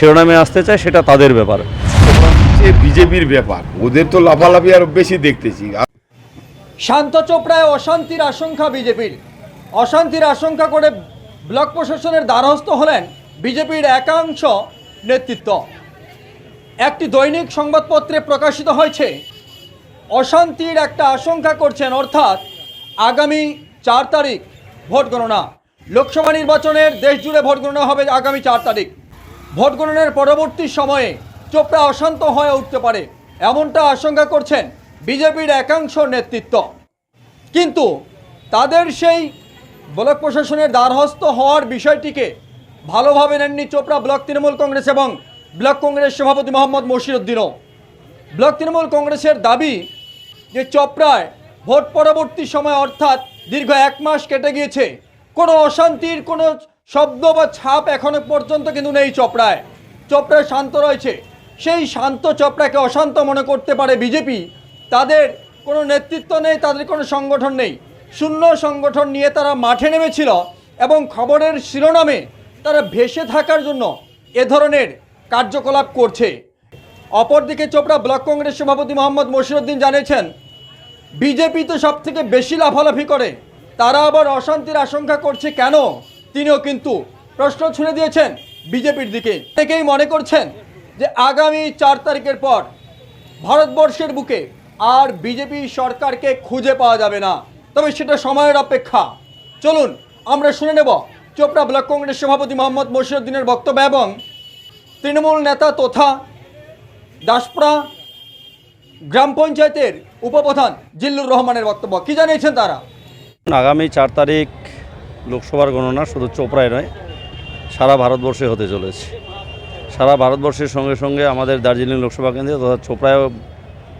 শিরোনামে আসতে চায় সেটা তাদের ব্যাপার। বিজেপির ব্যাপার। ওদের তো লাফালাফি আরও বেশি দেখতেছি। আর শান্ত চোপড়ায় অশান্তির আশঙ্কা বিজেপির। অশান্তির আশঙ্কা করে ব্লক প্রশাসনের দ্বারস্থ হলেন বিজেপির একাংশ নেতৃত্ব। একটি দৈনিক সংবাদপত্রে প্রকাশিত হয়েছে অশান্তির একটা আশঙ্কা করছেন অর্থাৎ আগামী চার তারিখ ভোট গণনা লোকসভা নির্বাচনের দেশ জুড়ে ভোট গণনা হবে আগামী চার তারিখ। ভোট গণনার পরবর্তী সময়ে চোপড়া অশান্ত হয়ে উঠতে পারে, এমনটা আশঙ্কা করছেন বিজেপির একাংশ নেতৃত্ব। কিন্তু তাদের সেই ব্লক প্রশাসনের দ্বারহস্ত হওয়ার বিষয়টিকে ভালোভাবে নেননি চোপড়া ব্লক তৃণমূল কংগ্রেস এবং ব্লক কংগ্রেস সভাপতি মোহাম্মদ মশিরুদ্দিনও। ব্লক তৃণমূল কংগ্রেসের দাবি যে চোপড়ায় ভোট পরবর্তী সময় অর্থাৎ দীর্ঘ এক মাস কেটে গিয়েছে, কোনো অশান্তির কোনো শব্দ বা ছাপ এখনও পর্যন্ত কিন্তু নেই চোপড়ায়। চোপড়ায় শান্ত রয়েছে। সেই শান্ত চোপড়াকে অশান্ত মনে করতে পারে বিজেপি। তাদের কোনো নেতৃত্ব নেই, তাদের কোনো সংগঠন নেই। শূন্য সংগঠন নিয়ে তারা মাঠে নেমেছিল এবং খবরের শিরোনামে তারা ভেসে থাকার জন্য এ ধরনের কার্যকলাপ করছে। অপরদিকে চোপড়া ব্লক কংগ্রেস সভাপতি মোহাম্মদ মশিরুদ্দিন জানিয়েছেন, বিজেপি তো সব থেকে বেশি লাফালাফি করে। তারা আবার অশান্তির আশঙ্কা করছে কেন? তিনিও কিন্তু প্রশ্ন ছুড়ে দিয়েছেন বিজেপির দিকে। অনেকেই মনে করছেন যে আগামী চার তারিখের পর ভারতবর্ষের বুকে আর বিজেপি সরকারকে খুঁজে পাওয়া যাবে না। তবে সেটা সময়ের অপেক্ষা। চলুন, আমরা শুনে নেব চোপড়া ব্লক কংগ্রেস সভাপতি মোহাম্মদ মশিরুদ্দিনের বক্তব্য এবং তৃণমূল নেতা তথা দাসপুরা গ্রাম পঞ্চায়েতের উপপ্রধান জিল্লুর রহমানের বক্তব্য। কি জানিয়েছেন তারা? আগামী চার তারিখ লোকসভার গণনা শুধু চোপড়ায় নয়, সারা ভারতবর্ষে হতে চলেছে। সারা ভারতবর্ষের সঙ্গে সঙ্গে আমাদের দার্জিলিং লোকসভা কেন্দ্রে তথা চোপড়ায়ও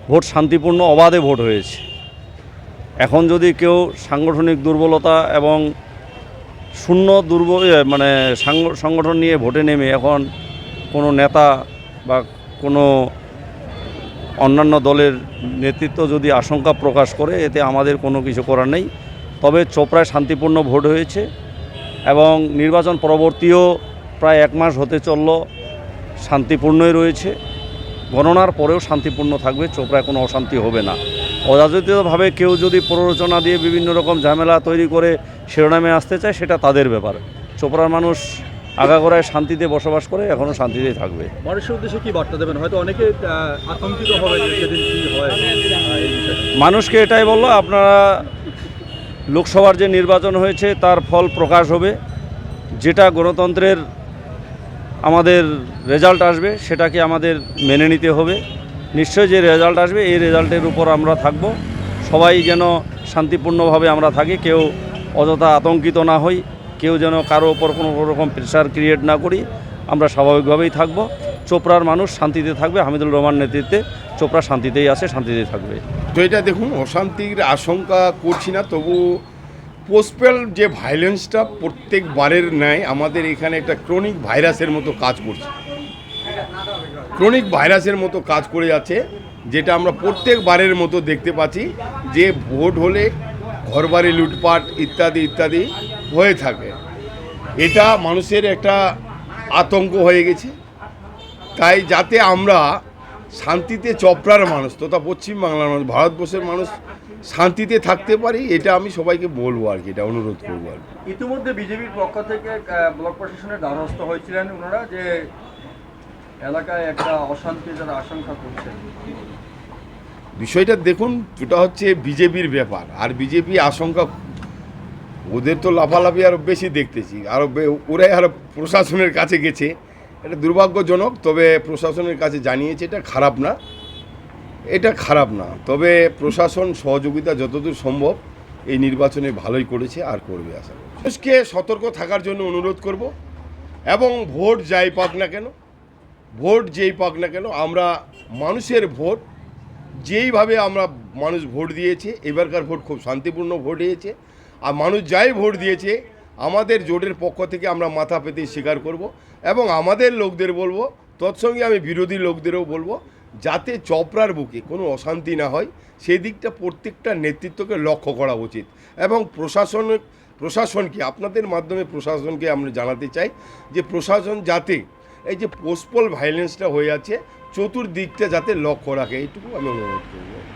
ভোট শান্তিপূর্ণ অবাধে ভোট হয়েছে। এখন যদি কেউ সাংগঠনিক দুর্বলতা এবং শূন্য দুর্বল মানে সাংগ- সংগঠন নিয়ে ভোটে নেমে এখন কোনো নেতা বা কোনো অন্যান্য দলের নেতৃত্ব যদি আশঙ্কা প্রকাশ করে, এতে আমাদের কোনো কিছু করার নেই। তবে চোপড়ায় শান্তিপূর্ণ ভোট হয়েছে এবং নির্বাচন পরবর্তীও প্রায় এক মাস হতে চলল শান্তিপূর্ণই রয়েছে। গণনার পরেও শান্তিপূর্ণ থাকবে চোপড়ায় কোনো অশান্তি হবে না। অযাচিতভাবে কেউ যদি প্ররোচনা দিয়ে বিভিন্ন রকম ঝামেলা তৈরি করে শিরোনামে আসতে চায় সেটা তাদের ব্যাপার। চোপড়ার মানুষ আগাগোড়ায় শান্তিতে বসবাস করে এখনও শান্তিতেই থাকবে। মানুষের উদ্দেশ্যে কি বার্তা দেবেন? হয়তো অনেকে আতঙ্কিত হবে সেদিন কি হয় মানুষকে এটাই বলল আপনারা লোকসভার যে নির্বাচন হয়েছে, তার ফল প্রকাশ হবে। যেটা গণতন্ত্রের আমাদের রেজাল্ট আসবে, সেটাকে আমাদের মেনে নিতে হবে। নিশ্চয়ই যে রেজাল্ট আসবে, এই রেজাল্টের উপর আমরা থাকব। সবাই যেন শান্তিপূর্ণভাবে আমরা থাকি, কেউ অযথা আতঙ্কিত না হই, কেউ যেন কারও ওপর কোনো রকম প্রেশার ক্রিয়েট না করি, আমরা স্বাভাবিকভাবেই থাকব। চোপড়ার মানুষ শান্তিতে থাকবে, হামিদুল রহমান নেতৃত্বে চোপড়া শান্তিতেই আছে, শান্তিতেই থাকবে। তো এটা দেখুন, অশান্তির আশঙ্কা করছি না, তবু পোস্টপেল যে ভাইলেন্সটা প্রত্যেকবারের ন্যায় আমাদের এখানে একটা ক্রনিক ভাইরাসের মতো কাজ করছে। ক্রনিক ভাইরাসের মতো কাজ করে যাচ্ছে, যেটা আমরা প্রত্যেকবারের মতো দেখতে পাচ্ছি, যে ভোট হলে ঘরবাড়ি লুটপাট ইত্যাদি ইত্যাদি হয়ে থাকে। এটা মানুষের একটা আতঙ্ক হয়ে গেছে। তাই যাতে আমরা শান্তিতে চপড়ার মানুষ তথা পশ্চিমবাংলার মানুষ ভারতবর্ষের মানুষ শান্তিতে থাকতে পারি এটা আমি সবাইকে বলব আর কি এটা অনুরোধ করব আর কি। ইতিমধ্যে বিজেপির পক্ষ থেকে ব্লক প্রশাসনের দ্বারস্থ হয়েছিলেন ওনারা যে এলাকায় একটা অশান্তি যারা আশঙ্কা করছেন। বিষয়টা দেখুন ওটা হচ্ছে বিজেপির ব্যাপার আর বিজেপি আশঙ্কা ওদের তো লাফালাফি আরও বেশি দেখতেছি আরও ওরাই আরও প্রশাসনের কাছে গেছে। এটা দুর্ভাগ্যজনক, তবে প্রশাসনের কাছে জানিয়েছে এটা খারাপ না। এটা খারাপ না, তবে প্রশাসন সহযোগিতা যতদূর সম্ভব এই নির্বাচনে ভালোই করেছে আর করবে আশা করি মানুষকে সতর্ক থাকার জন্য অনুরোধ করব, এবং ভোট যাই পাক না কেন, ভোট যেই পাক না কেন, আমরা মানুষের ভোট, যেইভাবে আমরা মানুষ ভোট দিয়েছে, এবারকার ভোট খুব শান্তিপূর্ণ ভোট হয়েছে, আর মানুষ যাই ভোট দিয়েছে আমাদের জোটের পক্ষ থেকে আমরা মাথা পেতে স্বীকার করব এবং আমাদের লোকদের বলব, তৎসঙ্গে আমি বিরোধী লোকদেরও বলব, যাতে চপড়ার বুকে কোনো অশান্তি না হয়, সেই দিকটা প্রত্যেকটা নেতৃত্বকে লক্ষ্য করা উচিত। এবং প্রশাসন, প্রশাসনকে, আপনাদের মাধ্যমে প্রশাসনকে আমরা জানাতে চাই যে প্রশাসন যাতে এই যে পোস্টপল ভাইলেন্সটা হয়ে আছে, চতুর্দিকটা যাতে লক্ষ্য রাখে, এইটুকু আমি অনুরোধ করব।